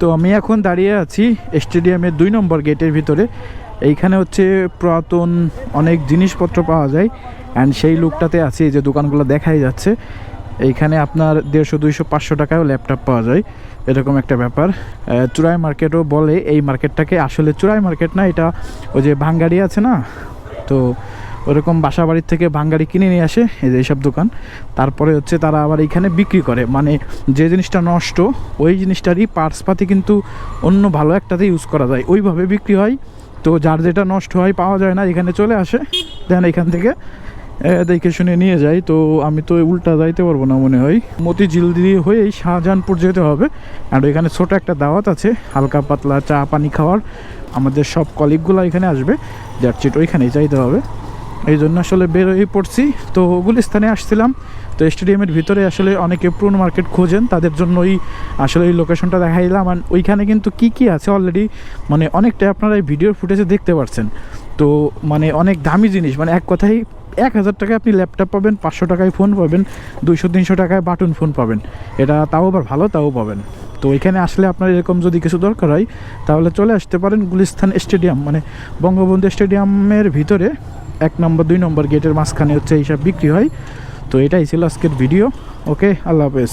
তো আমি এখন দাঁড়িয়ে আছি স্টেডিয়ামের দুই নম্বর গেটের ভিতরে। এইখানে হচ্ছে পুরাতন অনেক জিনিসপত্র পাওয়া যায় অ্যান্ড সেই লুকটাতে আছে যে দোকানগুলো দেখাই যাচ্ছে। এইখানে আপনার দেড়শো, দুইশো, পাঁচশো টাকায়ও ল্যাপটপ পাওয়া যায়, এরকম একটা ব্যাপার। চুরাই মার্কেটও বলে এই মার্কেটটাকে আসলে চুরাই মার্কেট না, এটা ওই যে ভাঙ্গারি আছে না? তো ওরকম বাসা বাড়ির থেকে ভাঙ্গারি কিনে নিয়ে আসে, এই যে এইসব দোকান। তারপরে হচ্ছে তারা আবার এইখানে বিক্রি করে। মানে যে জিনিসটা নষ্ট, ওই জিনিসটারই পার্টসপাতি কিন্তু অন্য ভালো একটাতে ইউজ করা যায়। ওইভাবে বিক্রি হয়। তো যার যেটা নষ্ট হয়, পাওয়া যায় না, এখানে চলে আসে। দেন এখান থেকে দেখে শুনে নিয়ে যাই তো আমি তো উল্টা যাইতে পারব না মনে হয়। মতিঝিল দিয়ে হয়েই শাহজাহানপুর যেতে হবে। আর এখানে ছোট একটা দাওয়াত আছে, হালকা পাতলা চা পানি খাওয়ার। আমাদের সব কলিগগুলো এখানে আসবে। যার চিট ওইখানেই যাইতে হবে। এই জন্য আসলে বের হয়ে পড়ছি। তো গুলিস্তানে আসছিলাম। তো স্টেডিয়ামের ভিতরে আসলে অনেকে পুরনো মার্কেট খোঁজেন, তাদের জন্যই আসলে এই লোকেশনটা দেখাইলাম। আর ওইখানে কিন্তু কি কি আছে অলরেডি মানে অনেকটা আপনারা এই ভিডিওর ফুটেজে দেখতে পাচ্ছেন তো মানে অনেক দামি জিনিস মানে এক কথায় এক হাজার টাকায় আপনি ল্যাপটপ পাবেন, পাঁচশো টাকায় ফোন পাবেন, দুইশো, তিনশো টাকায় বাটন ফোন পাবেন। এটা তাও আবার ভালো, তাও পাবেন। তো এখানে আসলে আপনার এরকম যদি কিছু দরকার হয়, তাহলে চলে আসতে পারেন গুলিস্তান স্টেডিয়াম মানে বঙ্গবন্ধু স্টেডিয়ামের ভিতরে। এক নম্বর, দুই নম্বর গেটের মাঝখানে হচ্ছে এইসব বিক্রি হয়। তো এটাই ছিল আজকের ভিডিও ওকে আল্লাহ হাফেজ।